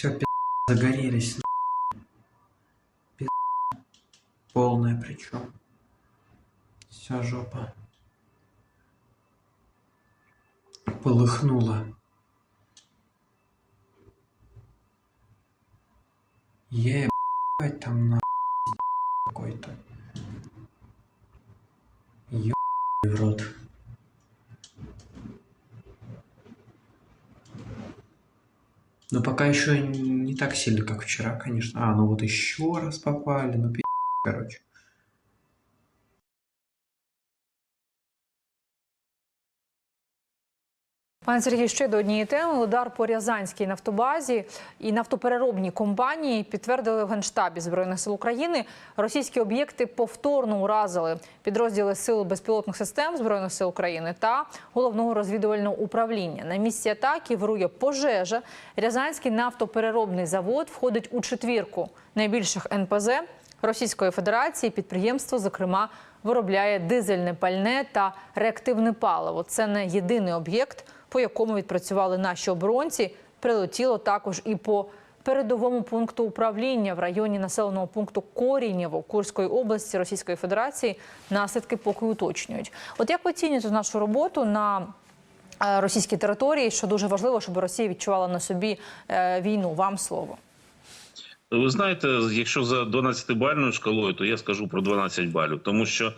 Все, пи***, загорелись. нахуй. Пи***. Полная причем. Вся жопа. Полыхнула. Ебать там на Но пока еще не так сильно, как вчера, конечно. А, ну вот еще раз попали, ну пи***, короче. Пане Сергію, ще до однієї теми. Удар по Рязанській нафтобазі і нафтопереробній компанії підтвердили в Генштабі Збройних сил України. Російські об'єкти повторно уразили підрозділи сил безпілотних систем Збройних сил України та головного розвідувального управління. На місці атаки вирує пожежа. Рязанський нафтопереробний завод входить у четвірку найбільших НПЗ Російської Федерації. Підприємство, зокрема, виробляє дизельне пальне та реактивне паливо. Це не єдиний об'єкт, по якому відпрацювали наші оборонці. Прилетіло також і по передовому пункту управління в районі населеного пункту Корінєво Курської області Російської Федерації. Наслідки поки уточнюють. От як оцінюєте нашу роботу на е, російській території, що дуже важливо, щоб Росія відчувала на собі е, війну? Вам слово. Ви знаєте, якщо за 12-бальною шкалою, то я скажу про 12 балів, тому що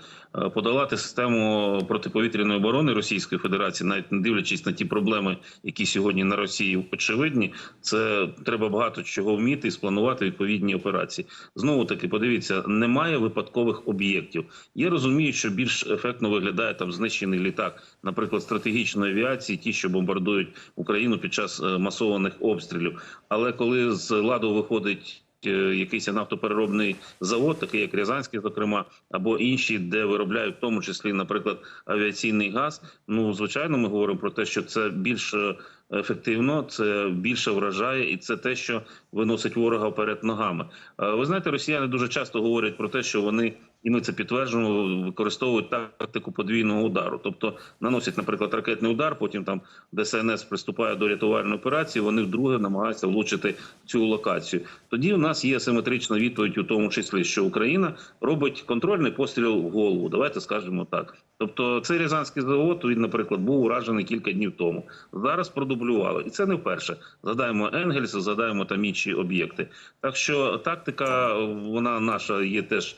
подолати систему протиповітряної оборони Російської Федерації, навіть не дивлячись на ті проблеми, які сьогодні на Росії очевидні, це треба багато чого вміти і спланувати відповідні операції. Знову таки, подивіться, немає випадкових об'єктів. Я розумію, що більш ефектно виглядає там знищений літак, наприклад, стратегічної авіації, ті, що бомбардують Україну під час е, масованих обстрілів. Але коли з ладу виходить е, якийсь нафтопереробний завод, такий як Рязанський, зокрема, або інші, де виробляють в тому числі, наприклад, авіаційний газ. Ну звичайно, ми говоримо про те, що це більш е, ефективно, це більше вражає, і це те, що виносить ворога вперед ногами. Е, Ви знаєте, росіяни дуже часто говорять про те, що вони. І ми це підтверджуємо, використовують тактику подвійного удару. Тобто наносять, наприклад, ракетний удар, потім там ДСНС приступає до рятувальної операції. Вони вдруге намагаються влучити цю локацію. Тоді у нас є симетрична відповідь, у тому числі, що Україна робить контрольний постріл в голову. Давайте скажемо так. Тобто, цей рязанський завод він, наприклад, був уражений кілька днів тому. Зараз продублювали, і це не вперше. Згадаємо Енгельс, згадаємо там інші об'єкти. Так що тактика, вона наша є теж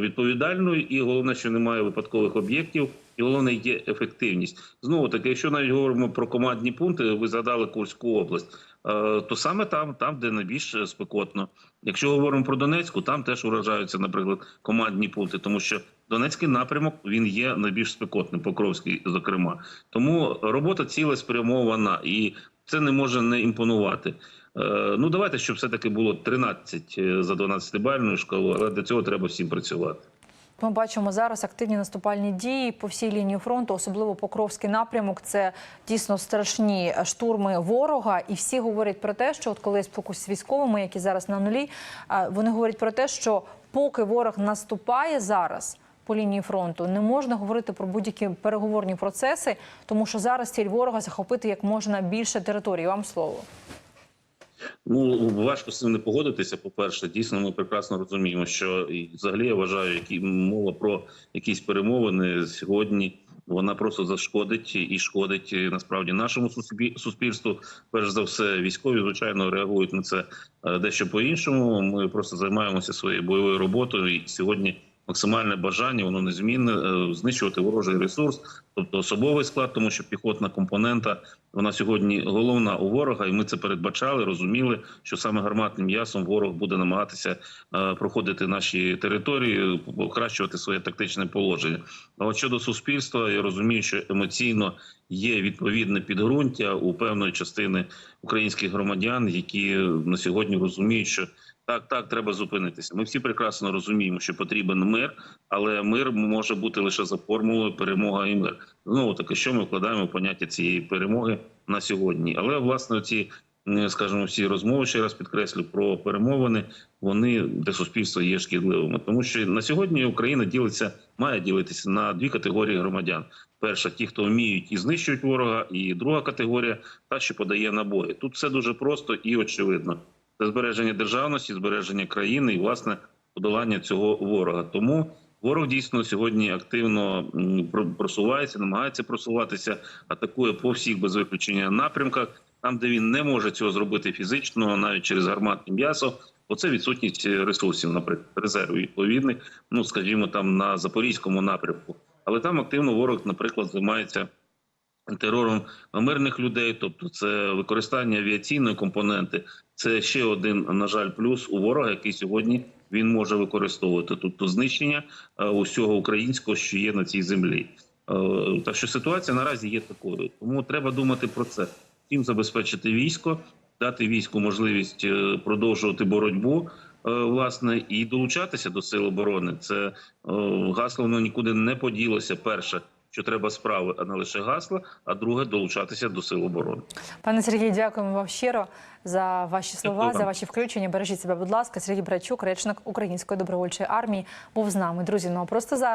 відповідальною, і головне, що немає випадкових об'єктів. І головне є ефективність. Знову таки, якщо навіть говоримо про командні пункти, ви згадали Курську область, е, то саме там, там, де найбільш спекотно. Якщо говоримо про Донецьку, там теж уражаються, наприклад, командні пункти, тому що Донецький напрямок він є найбільш спекотним, Покровський, зокрема. Тому робота цілеспрямована, і це не може не імпонувати. Е, Ну давайте, щоб все таки було 13 за 12-бальною шкалою, але для цього треба всім працювати. Ми бачимо зараз активні наступальні дії по всій лінії фронту, особливо Покровський напрямок. Це дійсно страшні штурми ворога. І всі говорять про те, що от коли я спілкуюся з військовими, які зараз на нулі, вони говорять про те, що поки ворог наступає зараз. По лінії фронту не можна говорити про будь-які переговорні процеси, тому що зараз ціль ворога захопити як можна більше території. Вам слово. Ну важко з цим не погодитися. По перше, дійсно, ми прекрасно розуміємо, що і взагалі я вважаю, які мова про якісь перемовини сьогодні. Вона просто зашкодить і шкодить насправді нашому суспіль- суспільству. Перш за все, військові звичайно реагують на це е, дещо по іншому. Ми просто займаємося своєю бойовою роботою. І сьогодні максимальне бажання, воно незмінне е, знищувати ворожий ресурс, тобто особовий склад, тому що піхотна компонента вона сьогодні головна у ворога, і ми це передбачали, розуміли, що саме гарматним м'ясом ворог буде намагатися е, проходити наші території, покращувати своє тактичне положення. А от щодо суспільства, я розумію, що емоційно є відповідне підґрунтя у певної частини українських громадян, які на сьогодні розуміють, що так, так, треба зупинитися. Ми всі прекрасно розуміємо, що потрібен мир, але мир може бути лише за формулою перемога і мир. Знову таки, що ми вкладаємо в поняття цієї перемоги на сьогодні. Але власне ці, скажімо, всі розмови ще раз підкреслю про перемовини. Вони для суспільства є шкідливими, тому що на сьогодні Україна ділиться, має ділитися на дві категорії громадян. Перша, ті, хто вміють і знищують ворога, і друга категорія та, що подає набої. Тут все дуже просто і очевидно. Це збереження державності, збереження країни і власне подолання цього ворога. Тому ворог дійсно сьогодні активно просувається, намагається просуватися, атакує по всіх без виключення напрямках, там, де він не може цього зробити фізично, навіть через гарматне м'ясо. Оце відсутність ресурсів, наприклад, резервів відповідних, ну скажімо, там на запорізькому напрямку. Але там активно ворог, наприклад, займається терором мирних людей, тобто це використання авіаційної компоненти. Це ще один, на жаль, плюс у ворога, який сьогодні він може використовувати. Тобто знищення е, усього українського, що є на цій землі. Е, Так що ситуація наразі є такою. Тому треба думати про це. Чим забезпечити військо, дати війську можливість е, продовжувати боротьбу. Власне, і долучатися до сил оборони. Це гасло воно нікуди не поділося. Перше, що треба справи, а не лише гасла. А друге долучатися до сил оборони. Пане Сергій, дякуємо вам щиро за ваші слова, за ваші включення. Бережіть себе, будь ласка. Сергій Брачук, речник Української добровольчої армії, був з нами. Друзі, ну а просто зараз.